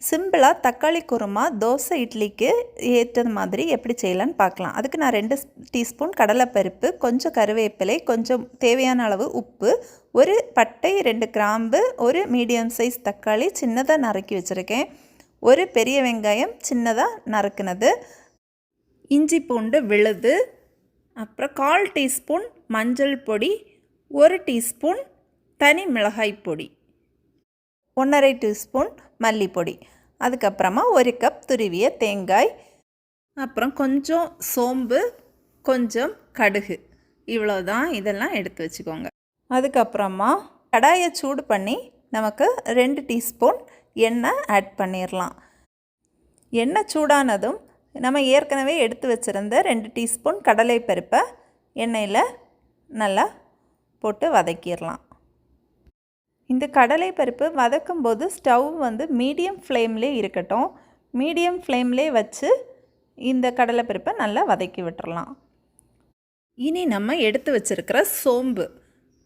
சிம்பிளாக தக்காளி குருமா தோசை இட்லிக்கு ஏற்றது மாதிரி எப்படி செய்யலான்னு பார்க்கலாம். அதுக்கு நான் ரெண்டு டீஸ்பூன் கடலைப்பருப்பு கொஞ்சம் கருவேப்பிலை கொஞ்சம் தேவையான அளவு உப்பு ஒரு பட்டை ரெண்டு கிராம்பு ஒரு மீடியம் சைஸ் தக்காளி சின்னதாக நறுக்கி வச்சுருக்கேன். ஒரு பெரிய வெங்காயம் சின்னதாக நறுக்குனது. இஞ்சி பூண்டு விழுது. அப்புறம் கால் டீஸ்பூன் மஞ்சள் பொடி ஒரு டீஸ்பூன் தனி மிளகாய் பொடி. ஒன்றரை டீஸ்பூன் மல்லிப்பொடி அதுக்கப்புறமா ஒரு கப் துருவிய தேங்காய் அப்புறம் கொஞ்சம் சோம்பு கொஞ்சம் கடுகு. இவ்வளோதான் இதெல்லாம் எடுத்து வச்சுக்கோங்க. அதுக்கப்புறமா கடாயை சூடு பண்ணி நமக்கு ரெண்டு டீஸ்பூன் எண்ணெய் ஆட் பண்ணிடலாம் எண்ணெய் சூடானதும் நம்ம ஏற்கனவே எடுத்து வச்சுருந்த ரெண்டு டீஸ்பூன் கடலை பருப்பை எண்ணெயில் நல்லா போட்டு வதக்கிடலாம் இந்த கடலை பருப்பு வதக்கும் போது ஸ்டவ் வந்து மீடியம் ஃப்ளேம்லே இருக்கட்டும். மீடியம் ஃப்ளேம்லே வச்சு இந்த கடலைப்பருப்பை நல்லா வதக்கி விட்டுறலாம். இனி நம்ம எடுத்து வச்சுருக்கிற சோம்பு.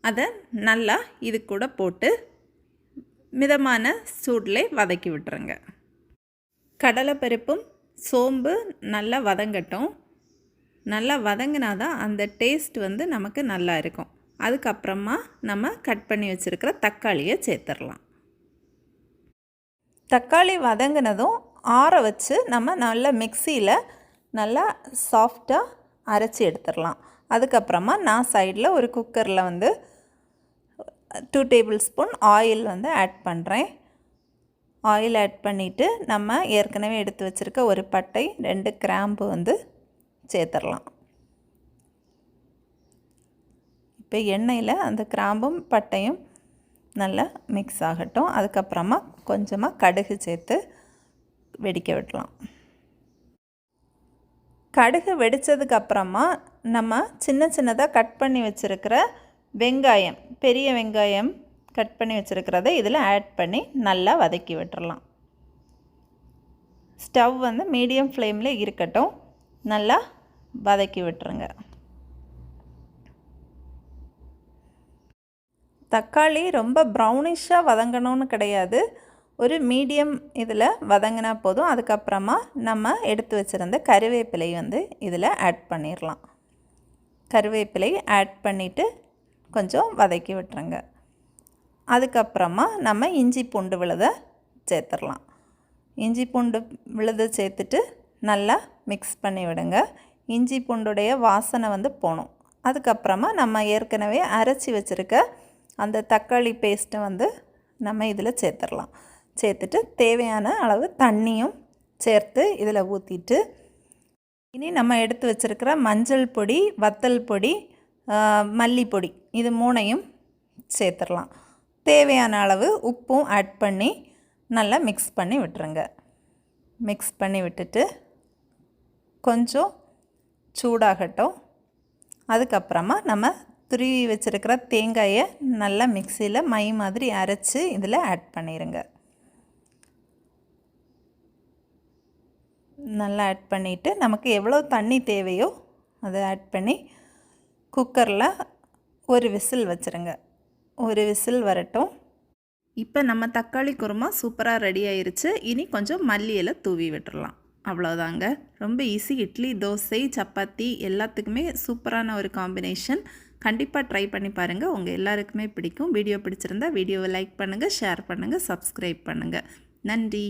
அதை நல்லா இது கூட போட்டு மிதமான சூடில் வதக்கி விட்டுருங்க. கடலைப்பருப்பும் சோம்பு நல்லா வதங்கட்டும். நல்லா வதங்கினா தான் அந்த டேஸ்ட் வந்து நமக்கு நல்லா இருக்கும். அதுக்கப்புறமா நம்ம கட் பண்ணி வச்சுருக்கிற தக்காளியை சேர்த்துடலாம். தக்காளி வதங்கினதும் ஆற வச்சு நம்ம நல்லா மிக்சியில் நல்லா சாஃப்டாக அரைச்சி எடுத்துடலாம். அதுக்கப்புறமா நான் சைடில் ஒரு குக்கரில் வந்து டூ டேபிள் ஸ்பூன் ஆயில் வந்து ஆட் பண்ணுறேன் ஆயில் ஆட் பண்ணிவிட்டு நம்ம ஏற்கனவே எடுத்து வச்சுருக்க ஒரு பட்டை ரெண்டு கிராம்பு வந்து சேர்த்துடலாம். இப்போ எண்ணெயில் அந்த கிராம்பும் பட்டையும் நல்லா மிக்ஸ் ஆகட்டும். அதுக்கப்புறமா கொஞ்சமாக கடுகு சேர்த்து வெடிக்க விடலாம். கடுகு வெடித்ததுக்கப்புறமா நம்ம சின்ன சின்னதாக கட் பண்ணி வச்சுருக்கிற வெங்காயம் பெரிய வெங்காயம் கட் பண்ணி வச்சுருக்கிறத இதில் ஆட் பண்ணி நல்லா வதக்கி விட்டுறலாம். ஸ்டவ் வந்து மீடியம் ஃப்ளேமில் இருக்கட்டும். நல்லா வதக்கி விட்டுருங்க. தக்காளி ரொம்ப ப்ரௌனிஷாக வதங்கணும்னு கிடையாது. ஒரு மீடியம் இதில் வதங்கினா போதும். அதுக்கப்புறமா நம்ம எடுத்து வச்சுருந்த கருவேப்பிலை வந்து இதில் ஆட் பண்ணிடலாம் கருவேப்பிலை ஆட் பண்ணிவிட்டு கொஞ்சம் வதக்கி விட்டுருங்க. அதுக்கப்புறமா நம்ம இஞ்சி பூண்டு விழுதை சேர்த்துடலாம் இஞ்சி பூண்டு விழுதை சேர்த்துட்டு நல்லா மிக்ஸ் பண்ணி விடுங்க. இஞ்சி பூண்டுடைய வாசனை வந்து போகணும் அதுக்கப்புறமா நம்ம ஏற்கனவே அரைச்சி வச்சுருக்க அந்த தக்காளி பேஸ்ட்டை வந்து நம்ம இதில் சேர்த்துடலாம். சேர்த்துட்டு தேவையான அளவு தண்ணியும் சேர்த்து இதில் ஊற்றிட்டு இனி நம்ம எடுத்து வச்சுருக்கிற மஞ்சள் பொடி வத்தல் பொடி மல்லிப்பொடி இது மூணையும் சேர்த்துடலாம். தேவையான அளவு உப்பும் ஆட் பண்ணி நல்லா மிக்ஸ் பண்ணி விட்டுருங்க. மிக்ஸ் பண்ணி விட்டுட்டு கொஞ்சம் சூடாகட்டும். அதுக்கப்புறமா நம்ம துருவி வச்சுருக்கிற தேங்காயை நல்லா மிக்சியில் மை மாதிரி அரைச்சி இதில் ஆட் பண்ணிடுங்க நல்லா ஆட் பண்ணிவிட்டு நமக்கு எவ்வளோ தண்ணி தேவையோ அதை ஆட் பண்ணி குக்கரில் ஒரு விசில் வச்சுருங்க. ஒரு விசில் வரட்டும். இப்போ நம்ம தக்காளி குருமா சூப்பராக ரெடி ஆயிருச்சு. இனி கொஞ்சம் மல்லியில் தூவி விட்டுடலாம் அவ்வளோதாங்க ரொம்ப ஈஸி இட்லி தோசை சப்பாத்தி எல்லாத்துக்குமே சூப்பரான ஒரு காம்பினேஷன் கண்டிப்பாக ட்ரை பண்ணி பாருங்கள் உங்கள் எல்லாருக்குமே பிடிக்கும். வீடியோ பிடிச்சிருந்தா வீடியோவை லைக் பண்ணுங்கள் ஷேர் பண்ணுங்கள் சப்ஸ்கிரைப் பண்ணுங்கள் நன்றி.